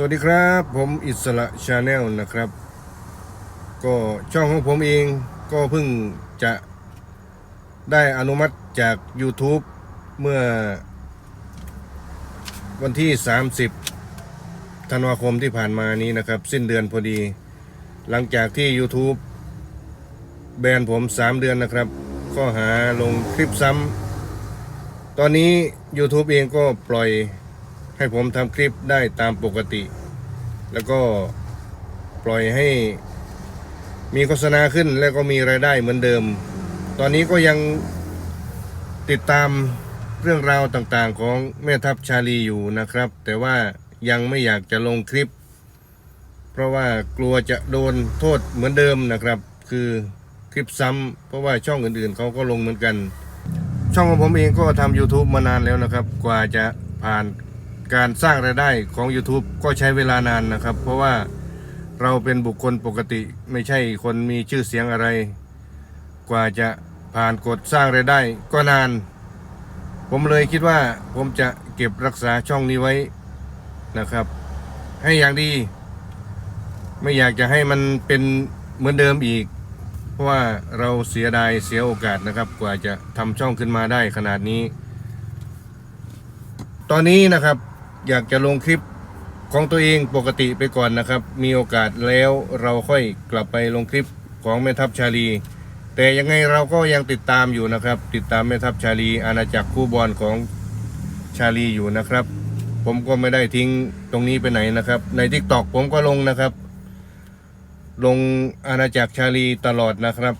สวัสดีครับผมอิสระชาแนลนะครับ ก็ช่องของผมเองก็เพิ่งจะได้อนุมัติจาก YouTube เมื่อวันที่ 30 ธันวาคมที่ผ่านมานี้นะครับ สิ้นเดือนพอดี หลังจากที่ YouTube แบนผม 3 เดือนนะครับ ข้อหาลงคลิปซ้ำตอนนี้ YouTube เองก็ปล่อย ให้ผมทำคลิปได้ตามปกติ แล้วก็ปล่อยให้มีโฆษณาขึ้นแล้วก็มีรายได้เหมือนเดิม ตอนนี้ก็ยังติดตามเรื่องราวต่างๆของแม่ทัพชาลีอยู่นะครับ แต่ว่ายังไม่อยากจะลงคลิป เพราะว่ากลัวจะโดนโทษเหมือนเดิมนะครับ คือคลิปซ้ำเพราะว่าช่องอื่นๆเขาก็ลงเหมือนกัน ช่องของผมเองก็ทำ YouTube มานานแล้วนะครับ กว่าจะผ่าน การสร้างรายได้ของ YouTube ก็ใช้เวลานานนะครับ เพราะว่าเราเป็นบุคคลปกติไม่ใช่คนมีชื่อเสียงอะไร กว่าจะผ่านกฎสร้างรายได้ก็นาน ผมเลยคิดว่าผมจะเก็บรักษาช่องนี้ไว้นะครับ ให้อย่างดี ไม่อยากจะให้มันเป็นเหมือนเดิมอีก เพราะว่าเราเสียดายเสียโอกาสนะครับ กว่าจะทำช่องขึ้นมาได้ขนาดนี้ ตอนนี้นะครับ อยากจะลงคลิปของตัวเองปกติไปก่อนนะครับ มีโอกาสแล้วเราค่อยกลับไปลงคลิปของแม่ทัพชาลี แต่ยังไงเราก็ยังติดตามอยู่นะครับ ติดตามแม่ทัพชาลี อาณาจักรคู่บอลของชาลีอยู่นะครับ ผมก็ไม่ได้ทิ้งตรงนี้ไปไหนนะครับ ในทิกตอกผมก็ลงนะครับ ลงอาณาจักรชาลีตลอดนะครับ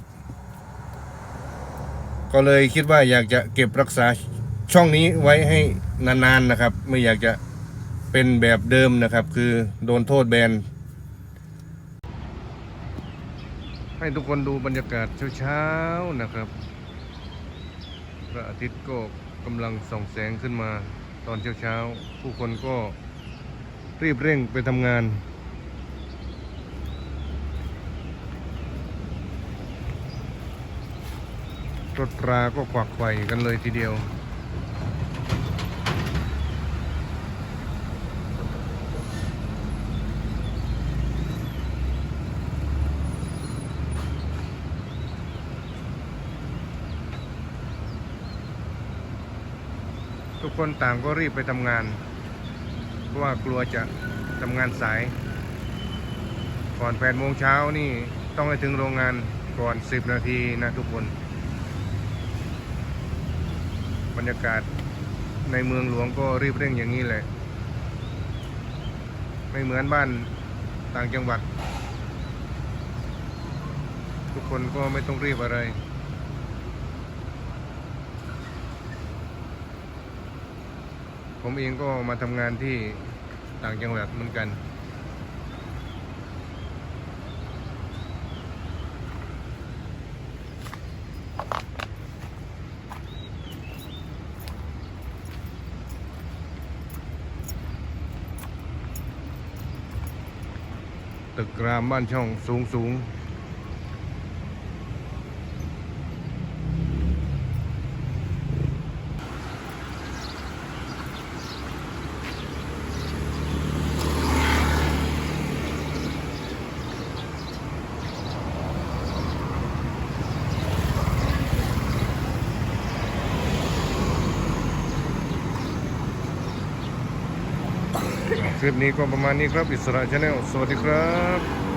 ก็เลยคิดว่าอยากจะเก็บรักษาช่องนี้ไว้ให้นานๆนะครับ ไม่อยากจะ เป็นแบบเดิมนะครับ คือโดนโทษแบน ให้ทุกคนดูบรรยากาศเช้าๆนะครับ พระอาทิตย์ก็กำลังส่องแสงขึ้นมาตอนเช้าๆ ผู้คนก็รีบเร่งไปทำงานรถราก็ขวักไขว่กันเลยทีเดียว ทุกคนต่างก็รีบไปทำงาน เพราะว่ากลัวจะทำงานสาย ก่อน8โมงเช้านี่ต้องไปถึงโรงงานก่อน10นาทีนะทุกคน บรรยากาศในเมืองหลวงก็รีบเร่งอย่างนี้แหละ ไม่เหมือนบ้านต่างจังหวัด ทุกคนก็ไม่ต้องรีบอะไร ผมเองก็มาทำงานที่ต่างจังหวัดเหมือนกัน ตึกรามบ้านช่องสูงสูง คลิปนี้ก็ประมาณนี้ครับ อิสระชาแนลสวัสดีครับ